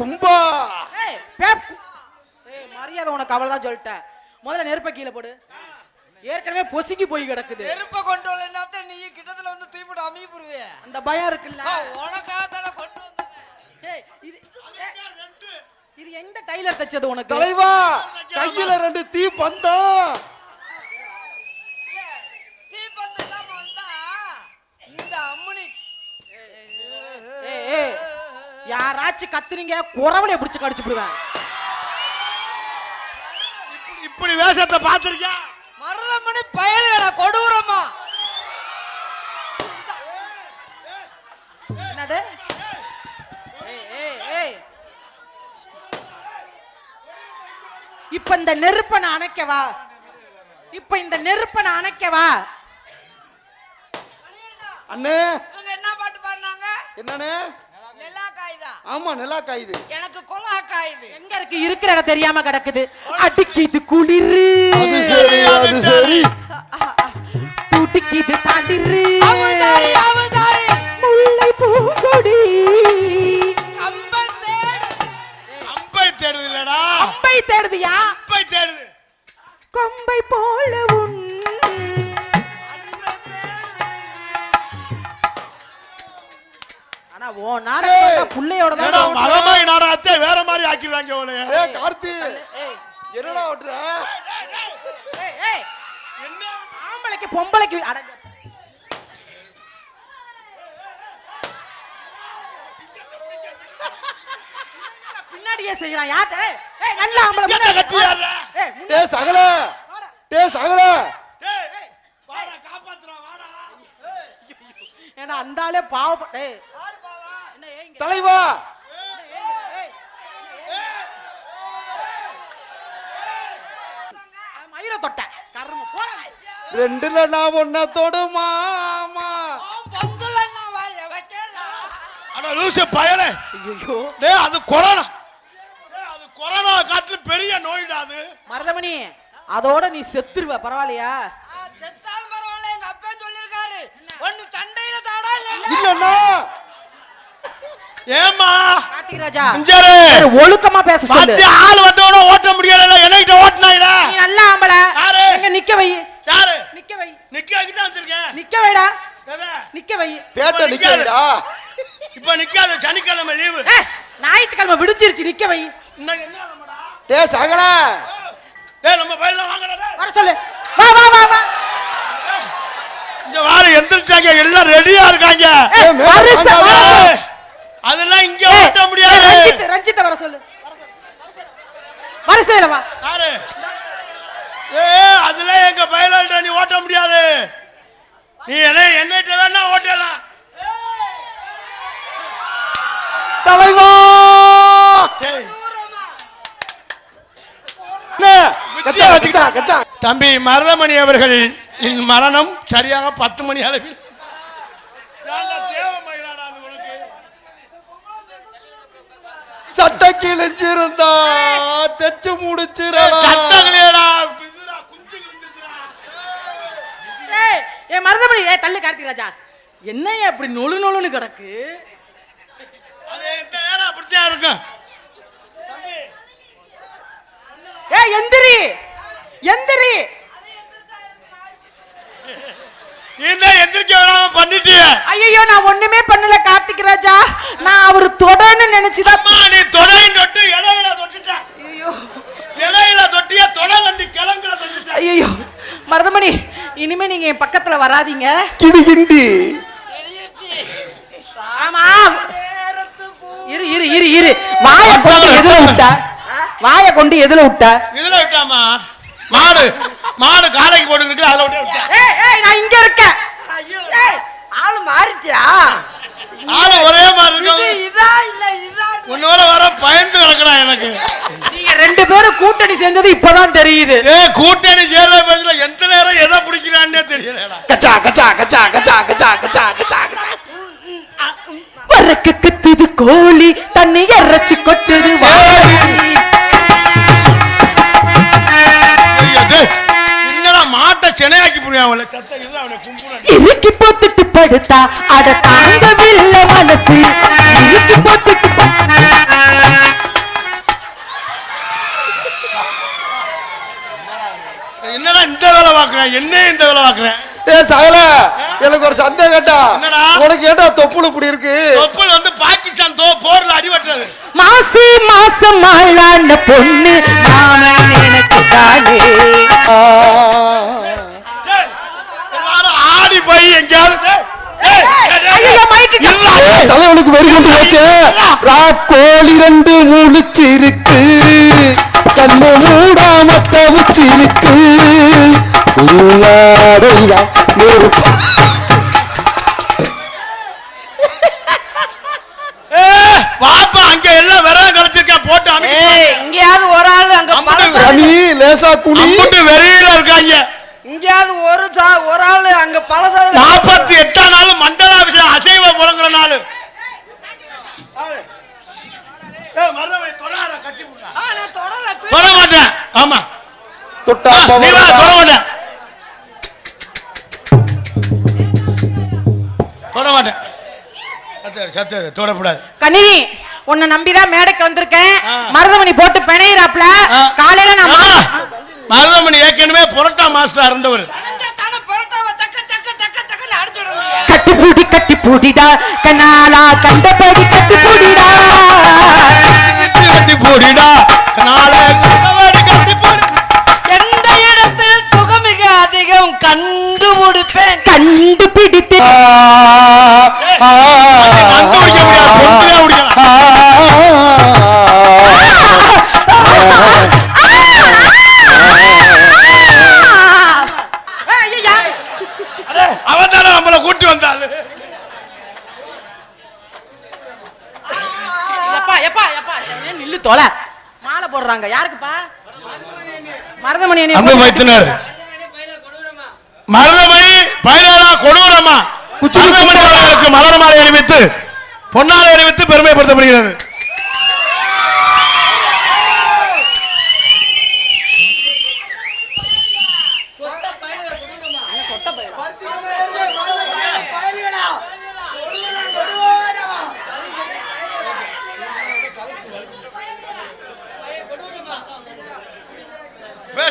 கும்பா. மரியாதை உனக்கு தான் சொல்லிட்டேன். முதல்ல நெருப்பை கீழே போடு. ஏற்கனவே பொசுங்கி போய் கிடக்குது. நெருப்ப கொண்டு வரலன்னா நீ? கிட்டத்துல வந்து தூய்பட அமி புருவே அந்த பயம் இருக்குல்ல? உனக்காக தானே கொண்டு வந்தேன் இது எந்த டைலர் தச்சது உனக்கு? தலைவா கையில ரெண்டு தீ பந்தம் யாராச்சும் கத்துறீங்க குறவளைய பிடிச்சு கடிச்சு விடுவேன். இப்படி வேஷத்தை பார்த்திருக்கியா? மருதமணி பயலுகளா கொடூரமா? என்னது. இப்ப இந்த நெருப்ப நான் அணைக்கவா? இப்ப இந்த நெருப்ப நான் அணைக்கவா அண்ணே. என்ன பாட்டு பாடினாங்க? காயுதா ஆமா நிலா காயுது எனக்கு கொலா காயுது எங்க இருக்கு? இருக்கிற இடம் தெரியாம கிடக்குது. அடிக்குது குளிரு. அது சரி அது சரி. துடிக்குது தளிரு. ஓ நாடகம் புள்ளையோட தான் மகமாய் நாடகத்தை வேற மாதிரி ஆக்கிடுவாங்க உன்னைய ஏ கார்த்தி என்னடா ஓட்டுற? ஏய், ஏய், ஆம்பளைக்கு பொம்பளைக்கு அட பின்னாடியே செய்யறான். யார்ட்ட? ஏய், ஏய், நல்ல ஆம்பளை. கட்டியாடுற. ஏய், சகல. டே சகல. டேய், வாடா, காப்பாத்துறா, வாடா. ஏன்னா அந்த ஆளே பாவப்பட்ட தலைவா! தொட்ட. ரெண்டுல நான் ஒன்ன தொடுமா லூசு பயல. டே அது கொரோனா. அது கொரோனா காட்டுல பெரிய நோய்டா அது. மருதமணி அதோட நீ செத்துருவ பரவாயில்லையா? செத்தாலும் பரவாயில்ல எங்க அப்பா சொல்லிருக்காரு ஒன்னு சண்டையில தாடா இல்லன்னா ஏமா ராஜா. ஒழுக்கமா பேச சொல்லு. ஆள் வந்தவன ஓட்ட முடியல என்கிட்ட ஓட்டினாயிடா? நீ நல்ல ஆம்பள. யாரு? எங்க நிக்க வை. யாரு? நிக்க வை. நிக்க வைக்கிட்டு வச்சிருக்கேன். நிக்க வைடா? நிக்க வை. பேட்டை நிக்கிறா இப்ப நிக்காது சனிக்கிழமை லீவு ஞாயிற்றுக்கிழமை விடுச்சிருச்சு நிக்க வை. என்ன டே சகல டேய் நம்ம பையில வாங்கடா. வர சொல்லு. வா வா வா வா. இங்க வாரு எந்திரிச்சாங்க எல்லாம் ரெடியா இருக்காங்க ஏய், ஏய், மேல வருஷம் வாங்க, வா. வாங்க. ஏய், அதெல்லாம் இங்க ஏய், ஓட்ட ஏய், முடியாது ரஞ்சித் ரஞ்சித்த வர சொல்லு வரிசையில வா யாரு ஏ அதுல எங்க பையில நீ ஓட்ட முடியாது நீ என்ன என்னட்ட வேணா ஓட்டலாம். தலைவா! தம்பி மருதமணி அவர்கள் இன் மரணம் சரியாக பத்து மணி அளவில்? சட்ட கிழிஞ்சிருந்தா தெச்சு முடிச்சிடலாம் சட்டங்களேடா, ஏய் மருதமணி ஏய் தள்ளு கார்த்திக் ராஜா. என்னய்யா இப்படி நொழு நொழுன்னு கிடக்கு? அது எந்த நேரம் அப்படித்தான் இருக்கும். ஏய் எந்திரி. எந்திரி. நீ என்ன எந்திரிக்க விடாம பண்ணிட்டிய. ஐயோ நான் ஒண்ணுமே பண்ணல கார்த்திக் ராஜா. நான் அவர் தொடன்னு நினைச்சுதான் நீ தொடையும் தொட்டு இடையில தொட்டுட்ட. ஐயோ இடையில தொட்டிய தொடை கண்டி கிழங்குல தொட்டுட்ட. ஐயோ மருதமணி இனிமே நீங்க என் பக்கத்துல வராதீங்க. கிடிகிண்டி ஆமா. இரு இரு இரு இரு. வாய கொண்டு எதுல விட்ட? வாய கொண்டு எதுல விட்ட? இதுல விட்டாமா மாடு மாடு காலைக்கு போட்டு இருக்கு அதுல விட்டு விட்டா. ஏய் ஏய் நான் இங்க இருக்கேன். ஐயோ. ஆளு மாறிட்டியா? ஆளு ஒரே மாதிரி இது இருக்கும் இதா இல்ல இதா உன்னோட வர பயந்து கிடக்குறான் எனக்கு. நீங்க ரெண்டு பேரும் கூட்டணி சேர்ந்தது இப்பதான் தெரியுது. ஏ கூட்டணி சேர்ற பறக்க கத்துது கோழி தன்னை இறைச்சி கொட்டுது மாட்டை சென்னையாக்கி இறுக்கி போத்துட்டு படுத்தா அட தாங்கவில்லை மனசு இறுக்கி போத்துட்டு என்னடா இந்த வேலை பாக்குறேன் என்ன இந்த வேலை பாக்குறேன் சகல எனக்கு ஒரு சந்தேகம்டா. என்னடா? உனக்கு ஏன்டா தொப்புள் இப்படி இருக்கு? தொப்புள் வந்து பாகிஸ்தான் தோ போர்ல அடிபட்டுறது மாசி மாசம் மாலான பொண்ணு மாமன் எனக்கு தானே. எல்லாரும் ஆடி போய் எங்கேயாவது தலைவனுக்கு வெறி கொண்டு போச்சு ராக்கோழி ரெண்டு முழிச்சிருக்கு. கண்ணு மூடாம தவிச்சிருக்கு வாப்பா அங்க எல்லாம் விறகு கலைச்சிருக்கேன் போட்டு இங்கேயாவது ஒரு ஆள் அங்க பனி லேசா குழி அம்புட்டு வெறியில இருக்காங்க. இங்கேயாவது ஒரு சா- ஒரு ஆள் அங்க பழசா நாற்பத்தி எட்டாம் நாள் மண்டலாபிஷேகம் அசைவ புறங்குற நாள். தொட மாட்டேன். ஆமா. தொட்டா நீ தொட சத்தேரு தொடக்கூடாது கனி உன்னை நம்பிதான் மேடைக்கு வந்திருக்கேன். மருதமணி போட்டு பிணையிறாப்ல. காலையில நான் மருதமணி ஏற்கனவே புரட்டா மாஸ்டர் இருந்தவர். கட்டி பூடி கட்டி பூடிடா கண்ணாலா கண்டபடி கட்டி பூடிடா கட்டி போடிடா மாலை யாருக்குப்பா? மருதமணி அன்பு மைத்தினர் மருதமணி பயனாளா கொடூரமா? மருதமணி அவர்களுக்கு மலர் அணிவித்து பொன்னாலை அணிவித்து பெருமைப்படுத்தப்படுகிறது.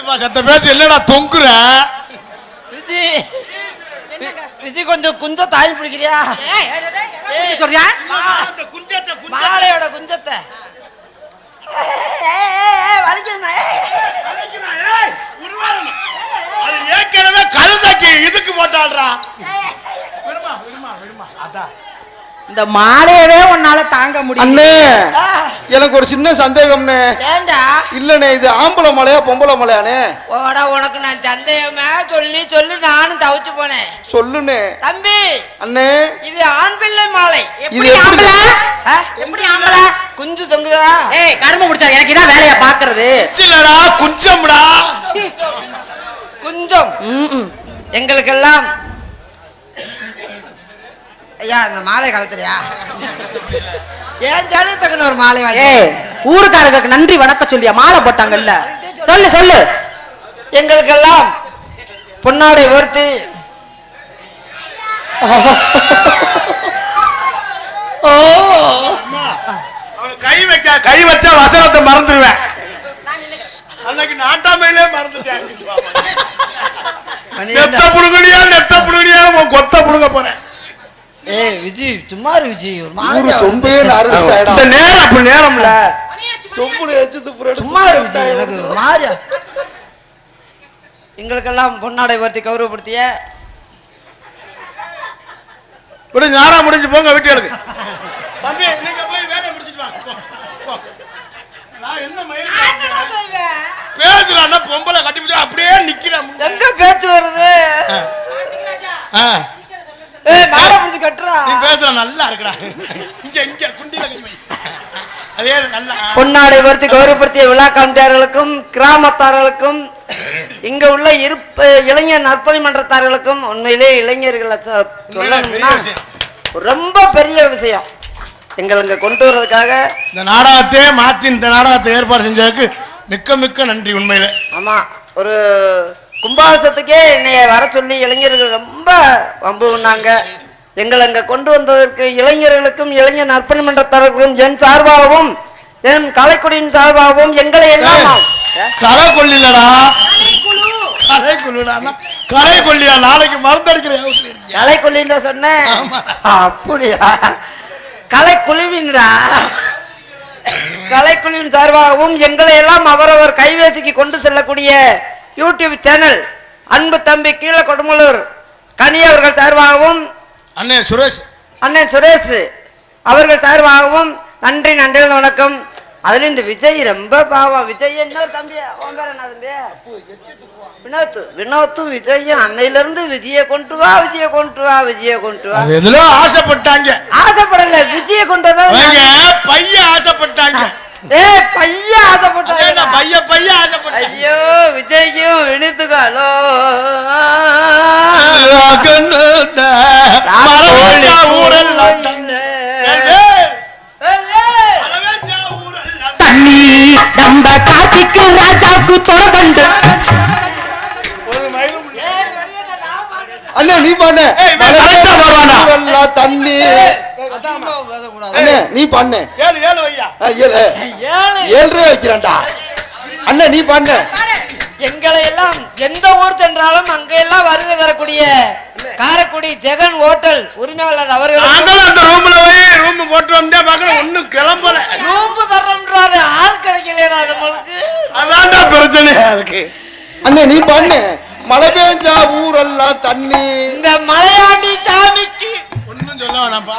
பேசுப்பா சத்த பேசு இல்லடா தொங்குற விஜி விஜி கொஞ்சம் குஞ்சம் தாய் பிடிக்கிறியா ஏய், சொல்றியா அந்த குஞ்சத்தை குஞ்சத்தை மாலையோட குஞ்சத்தை. அது ஏற்கனவே கழுதைக்கு இதுக்கு போட்டாள்றா விடுமா விடுமா விடுமா அதான் இந்த மாலையவே உன்னால தாங்க முடியும் எனக்கு ஒரு சின்ன சந்தேகம்ண்ணே. ஏண்டா? இல்லண்ணே இது ஆம்பளை மலையா பொம்பளை மலையானே போடா உனக்கு நான் சந்தேகமே சொல்லி சொல்லி நானும் தவிச்சு போனேன். சொல்லுண்ணே. தம்பி அண்ணே. இது ஆண் பிள்ளை மாலை. எப்படி இது எப்படி- ஆம்பளை? ஆ, எப்படி ஆம்பளை? குஞ்சு தொங்குதா? ஏய் கரும்பு முடிச்சா எனக்கு இதான் வேலையா பாக்குறது. இல்லடா குஞ்சம்டா. குஞ்சம். எங்களுக்கெல்லாம் ஐயா இந்த மாலை கலத்துறியா? ஏன் ஜாலி தக்கன ஒரு மாலை வாங்கி ஏய் ஊருக்காரங்களுக்கு நன்றி வணக்கம் சொல்லியா? மாலை போட்டாங்கல்ல. சொல்லு சொல்லு. எங்களுக்கெல்லாம் பொன்னாடை உயர்த்தி ஆ, அவன் கை வைக்க கை வச்சா வசனத்தை மறந்துடுவேன். அன்னைக்கு நாட்டாமையிலே மறந்துட்டேன். நெத்த புடுங்கடியா நெத்த புடுங்கடியா உன் கொத்த புடுங்க போறேன். ஏய் சும்மா இரு ஒரு இந்த நேரம் அப்படி நேரம்ல. சொம்புல எச்சத்து புரடு சும்மா இரு விஜி எனக்கு ஒரு மாதிரியா எங்களுக்கெல்லாம் பொன்னாடை உயர்த்தி கௌரவப்படுத்திய நேரம் முடிஞ்சு போங்க வீட்டுகளுக்கு. தம்பி நீங்க போய் வேலையை முடிச்சிட்டு வாங்க போ, போ. நான் என்ன மயிர் பேசுறான்னா பொம்பளை கட்டிப்பிட்டு அப்படியே நிக்கிறேன். எங்க பேச்சு வருது? ஆ, நீ பேசுற நல்லா இருக்குடா. இங்க இங்க குண்டில கை வை. அதே நல்லா. பொன்னாடை உயர்த்தி கௌரவப்படுத்திய விழா கமிட்டியாளர்களுக்கும் கிராமத்தார்களுக்கும் இங்க உள்ள இருப்ப இளைஞர் நற்பணி மன்றத்தார்களுக்கும் உண்மையிலே இளைஞர்களை சொ- சொல்லணும்னா. ரொம்ப பெரிய விஷயம். எங்களை இங்க கொண்டு வர்றதுக்காக இந்த நாடகத்தையே மாத்தி இந்த நாடகத்தை ஏற்பாடு செஞ்சதுக்கு மிக்க மிக்க நன்றி உண்மையில. ஆமா ஒரு கும்பாபிஷத்துக்கே என்னைய வர சொல்லி இளைஞர்கள் ரொம்ப வம்பு பண்ணாங்க. எங்களை அங்க கொண்டு வந்ததற்கு இளைஞர்களுக்கும் இளைஞர் நற்பணி மன்றத்தார்களுக்கும் என் சார்பாகவும் என் கலைக்குடியின் சார்பாகவும் எங்களை எல்லாம் கலை கொள்ளிலடா கலை கொள்ளுடானா கலை கொல்லியா நாளைக்கு மருந்தடிக்கிறேன் கலை கொல்லின்னு சொன்னேன். அப்படியா? கலை குழுவின்டா கலை குழுவின் சார்பாகவும் எங்களை எல்லாம் அவரவர் கைவேசிக்கு கொண்டு செல்லக்கூடிய யூடியூப் சேனல் அன்பு தம்பி கீழே கொடுமலூர் கனி அவர்கள் சார்பாகவும் அண்ணே சுரேஷ். அண்ணன் சுரேஷ் அவர்கள் சார்பாகவும் நன்றி நன்றி வணக்கம். அதுல இந்த விஜய் ரொம்ப பாவம். விஜய் என்ன தம்பி? உன் பேர் என்ன தம்பி? வினோத் வினோத்தும் விஜயும் அன்னையில இருந்து விஜய கொண்டு வா விஜய கொண்டு வா விஜய கொண்டு வா. எதுல ஆசைப்பட்டாங்க. ஆசைப்படல விஜய கொண்டு அவங்க பையன் ஆசைப்பட்டாங்க. ஏ பையன் அதே ஆசைப்பட்டாங்க நான் பையன் பையன் ஆசைப்பட்டாங்க. ஐயோ விஜய்க்கும் வினித்துக்கும் ஹலோ. தண்ணி. நம்ம கார்த்திக்கு ராஜாக்கு இல்ல. அண்ணே நீ பண்ணு தண்ணி. அண்ணே நீ பண்ணு ஏழு. ஏழு. ஏழு ஏழ்ரே வைக்கிறேன்டா. அண்ணே நீ பண்ணு. எங்களை எல்லாம் எந்த ஊர் சென்றாலும் அங்கெல்லாம் வருகை தரக்கூடிய காரைக்குடி ஜெகன் ஹோட்டல் உரிமையாளர் அவர்கள் அந்த ரூம்ல போய் ரூம் போட்டு வந்தே பார்க்கணும். ஒண்ணும் கிளம்பல. ரூம்பு தர்றோம்ன்றாரு. ஆள் கிடைக்கலையா நம்மளுக்கு. அதான்டா பிரச்சனையா இருக்கு அண்ணே நீ பண்ணு. மழை பெஞ்சா ஊரெல்லாம் தண்ணி. இந்த மலையாண்டி சாமிக்கு ஒண்ணும் சொல்ல வேணாம்ப்பா.